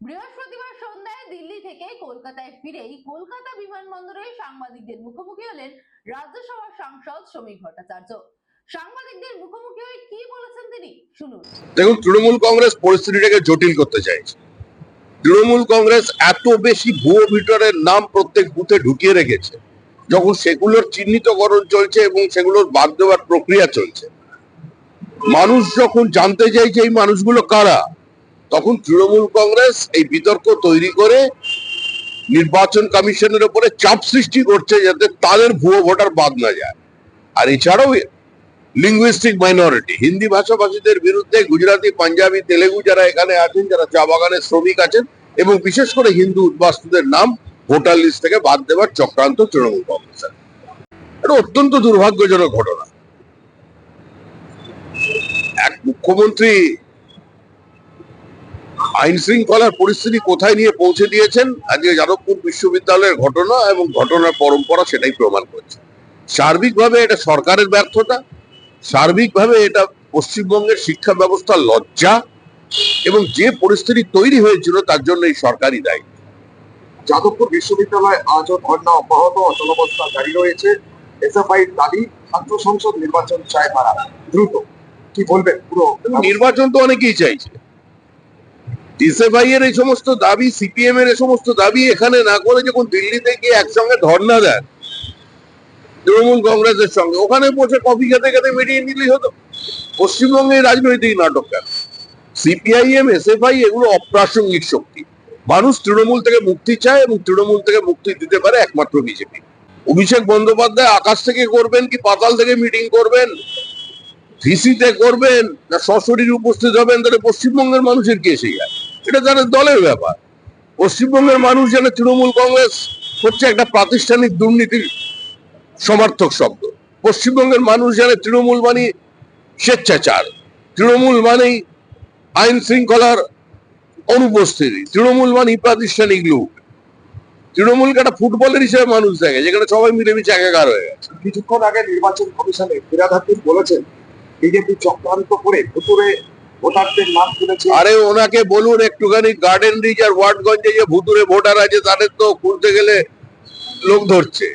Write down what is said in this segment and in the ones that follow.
বৃহস্পতিবার সন্ধ্যায় দিল্লি থেকে কলকাতায় ফিরেই কলকাতা বিমানবন্দরে সাংবাদিকদের মুখোমুখি হলেন রাজ্যসভার সাংসদ শ্রমিক ভট্টাচার্য। সাংবাদিকদের মুখোমুখি হয়ে কি বলেছেন তিনি? শুনুন। দেখুন, তৃণমূল কংগ্রেস পরিস্থিতিটাকে জটিল করতে চাইছে। তৃণমূল কংগ্রেস এত বেশি ভুয়ো ভিতরের নাম প্রত্যেক বুথে ঢুকিয়ে রেখেছে। যখন সেগুলোর চিহ্নিতকরণ চলছে এবং সেগুলোর বাদ দেওয়ার প্রক্রিয়া চলছে। মানুষ যখন জানতে চাইছে এই মানুষগুলো কারা তখন তৃণমূল কংগ্রেস এই বিতর্ক তৈরি করে নির্বাচন কমিশনের উপরে চাপ সৃষ্টি করছে যাতে তাদের ভুয়ো ভোটার বাদ না যায়। আর এছাড়াও লিঙ্গুইস্টিক মাইনরিটি হিন্দি ভাষাভাষীদের বিরুদ্ধে গুজরাটি, পাঞ্জাবি, তেলেগু যারা এখানে আছেন, যারা চা বাগানের শ্রমিক আছেন এবং বিশেষ করে হিন্দু উদ্বাস্তুদের নাম ভোটার লিস্ট থেকে বাদ দেওয়ার চক্রান্ত তৃণমূল কংগ্রেসের। এটা অত্যন্ত দুর্ভাগ্যজনক ঘটনা। এক মুখ্যমন্ত্রী আইন শৃঙ্খলার পরিস্থিতি কোথায় নিয়ে পৌঁছে দিয়েছেন, আজকে যাদবপুর বিশ্ববিদ্যালয়ের ঘটনা এবং ঘটনার পরম্পরা সেটাই প্রমাণ করছে। সার্বিকভাবে এটা সরকারের ব্যর্থতা, সার্বিকভাবে এটা পশ্চিমবঙ্গের শিক্ষা ব্যবস্থার লজ্জা, এবং যে পরিস্থিতি তৈরি হয়েছিল তার জন্য এই সরকারই দায়ী। যাদবপুর বিশ্ববিদ্যালয়ে আজও ধর্ণা অব্যাহত অচলাবস্থা জারি রয়েছে। এসএফআই দাবি, ছাত্র সংসদ নির্বাচন চায় তারা। দ্রুত। কি বলবেন? পুরো নির্বাচন তো অনেকেই চাইছে। ডিসএফআই এর এই সমস্ত দাবি সিপিএম এর এই সমস্ত দাবি এখানে না করে যখন দিল্লিতে গিয়ে একসঙ্গে ধর্ণা দেন তৃণমূল কংগ্রেসের সঙ্গে, ওখানে বসে কফি খেতে খেতে মিটিয়ে নিলেই হতো। পশ্চিমবঙ্গে রাজনৈতিক নাটক কেন? সিপিআইএম, এসএফআই এগুলো অপ্রাসঙ্গিক শক্তি। মানুষ তৃণমূল থেকে মুক্তি চায় এবং তৃণমূল থেকে মুক্তি দিতে পারে একমাত্র বিজেপি। অভিষেক বন্দ্যোপাধ্যায় আকাশ থেকে করবেন কি পাতাল থেকে মিটিং করবেন? ভিসিতে করবেন না সশরীর উপস্থিত হবেন? তাহলে পশ্চিমবঙ্গের মানুষের কি এসে যায় এটা তাদের দলের ব্যাপার। পশ্চিমবঙ্গের মানুষ জানে তৃণমূল কংগ্রেস হচ্ছে একটা প্রাতিষ্ঠানিক দুর্নীতির সমর্থক শব্দ। পশ্চিমবঙ্গের মানুষ জানে তৃণমূল মানে স্বেচ্ছাচার। তৃণমূল মানেই আইন শৃঙ্খলার অনুপস্থিতি। তৃণমূল মানে প্রাতিষ্ঠানিক লোক তৃণমূলকে একটা ফুটবলের হিসেবে মানুষ দেখে, যেখানে সবাই মিলেমিশে একাকার হয়ে গেছে। কিছুক্ষণ আগে নির্বাচন কমিশনে ফিরাদ বলেছেন, বিজেপি চক্রান্ত করে ভুতুরে আরে ওনাকে বলুন একটুখানি গার্ডেন রিচ আর ওয়ার্ডগঞ্জে যে ভুতুরে ভোটার আছে, তাদের তো খুলতে গেলে লোক ধরছে।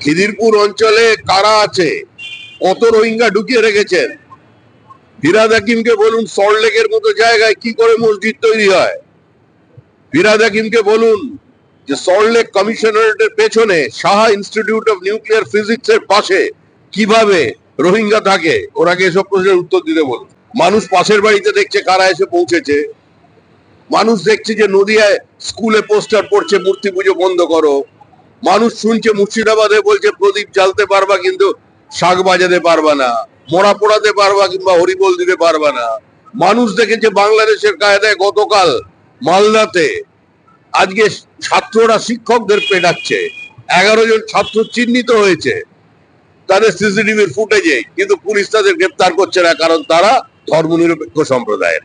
খিদিরপুর অঞ্চলে কারা আছে? কত রোহিঙ্গা ঢুকিয়ে রেখেছেন? ফিরাদ হাকিমকে বলুন সল্টলেকের মতো জায়গায় কি করে মসজিদ তৈরি হয়? ফিরাদ হাকিমকে বলুন যে সল্টলেক কমিশনারেটের পেছনে Saha institute of nuclear physics এর পাশে কীভাবে রোহিঙ্গা থাকে? ওনাকে এসব প্রশ্নের উত্তর দিতে বলুন। মানুষ পাশের বাড়িতে দেখছে কারা এসে পৌঁছেছে। মানুষ দেখছে যে নদিয়ায় স্কুলে পোস্টার পড়ছে, মূর্তি পুজো বন্ধ করো। মানুষ শুনছে মুর্শিদাবাদে বলছে প্রদীপ জ্বালতে পারবা কিন্তু শাক বাজাতে পারবা না মোড়া পোড়াতে পারবা কিংবা হরিবোল দিতে পারবা না। মানুষ দেখেছে বাংলাদেশের কায়দায় গতকাল মালদাতে আজকে ছাত্ররা শিক্ষকদের পেটাচ্ছে এগারো জন ছাত্র চিহ্নিত হয়েছে। তাদের সিসিটিভির ফুটেজে কিন্তু পুলিশ তাদের গ্রেপ্তার করছে না, কারণ তারা ধর্মনিরপেক্ষ সম্প্রদায়ের।